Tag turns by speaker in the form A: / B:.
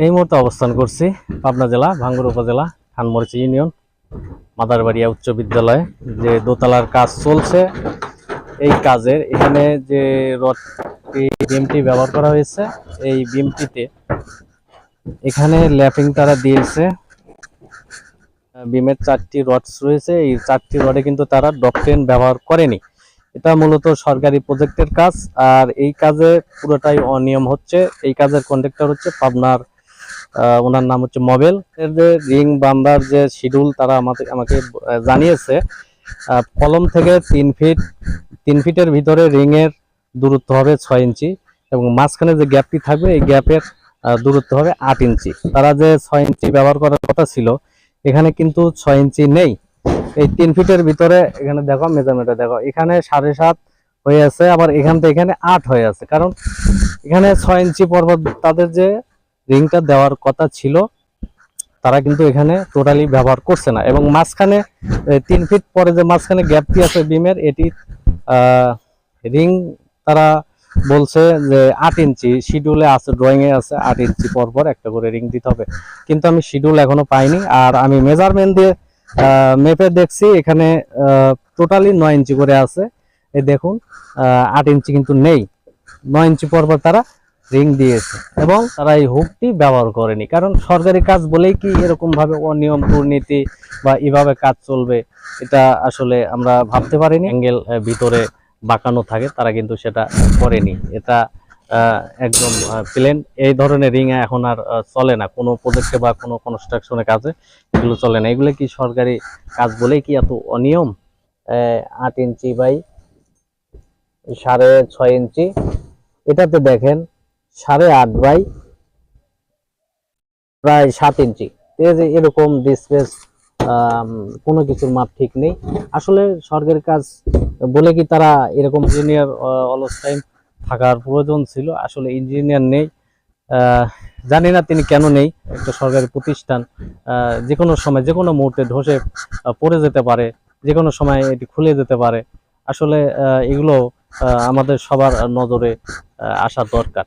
A: এই মুহূর্তে অবস্থান করছি পাবনা জেলা, ভাঙ্গুর উপজেলা খানমরিচি ইউনিয়ন, মাদারবাড়িয়া উচ্চ বিদ্যালয়ে। যে দোতলার কাজ চলছে, এই কাজের এখানে যে রড বিমটি ব্যবহার করা হয়েছে, এই বিমটিতে এখানে ল্যাপিং তারা দিয়েছে। বিমের চারটি রডস রয়েছে, এই চারটি রডে কিন্তু তারা ডকটেন ব্যবহার করেনি। এটা মূলত সরকারি প্রজেক্টের কাজ, আর এই কাজে পুরোটাই অনিয়ম হচ্ছে। এই কাজের কন্ট্রাক্টর হচ্ছে পাবনার ওনার নাম হচ্ছে মবেল। এর যে রিং বান্দার যে শিডিউল তারা আমাদের আমাকে জানিয়েছে। কলম থেকে তিন ফিট, তিন ফিটের ভিতরে রিং এর দূরত্ব হবে ছয় ইঞ্চি এবং মাঝখানে যে গ্যাপটি থাকবে, এই গ্যাপের দূরত্ব হবে আট ইঞ্চি। তারা যে ছয় ইঞ্চি ব্যবহার করার কথা ছিল, এখানে কিন্তু ছয় ইঞ্চি নেই। এই তিন ফিটের ভিতরে, এখানে দেখো মেজারমেন্টে দেখো, এখানে সাড়ে সাত হয়ে আছে, আবার এখান থেকে এখানে আট হয়ে আছে। কারণ এখানে ছয় ইঞ্চি পর্বত, তাদের যে রিংটা দেওয়ার কথা ছিল, তারা কিন্তু এখানে টোটালি ব্যবহার করছে না। এবং মাঝখানে তিন ফিট পরে যে মাঝখানে গ্যাপটি আছে বিমের এটি রিং তারা বলছে যে আট ইঞ্চি শিডিউলে আছে ড্রয়িং এ আছে আট ইঞ্চি পর পর একটা করে রিং দিতে হবে। কিন্তু আমি শিডিউল এখনও পাইনি, আর আমি মেজারমেন্ট দিয়ে মেপে দেখছি এখানে টোটালি নয় ইঞ্চি করে আছে। এই দেখুন আট ইঞ্চি কিন্তু নেই। নয় ইঞ্চি পর পর তারা রিং দিয়েছে। এবং তারা এই হুকটি ব্যবহার করেনি। কারণ সরকারি কাজ বলেই কি এরকমভাবে অনিয়ম দুর্নীতি বা এভাবে কাজ চলবে এটা আসলে আমরা ভাবতে পারিনি। অ্যাঙ্গেল ভিতরে বাঁকানো থাকে তারা কিন্তু সেটা করেনি। এটা একদম প্লেন এই ধরনের রিং এখন আর চলে না। কোনো প্রজেক্টে বা কোনো কনস্ট্রাকশনের কাজে এগুলো চলে না। এগুলো কি সরকারি কাজ বলেই কি এত অনিয়ম? আট ইঞ্চি বাই সাড়ে ছয় ইঞ্চি। এটাতে দেখেন সাড়ে আট বাই প্রায় সাত ইঞ্চি। যে এরকম ডিসপ্লেস কোনো কিছুর মাপ ঠিক নেই। আসলে সরকারি কাজ বলে কি তারা এরকম ইঞ্জিনিয়ার অলস টাইম থাকার প্রয়োজন ছিল? আসলে ইঞ্জিনিয়ার নেই। জানি না তিনি কেন নেই। একটা সরকারি প্রতিষ্ঠান যে কোনো সময় যে কোনো মুহূর্তে ধসে পড়ে যেতে পারে যে কোনো সময় এটি খুলে যেতে পারে। আসলে এগুলো আমাদের সবার নজরে আসা দরকার।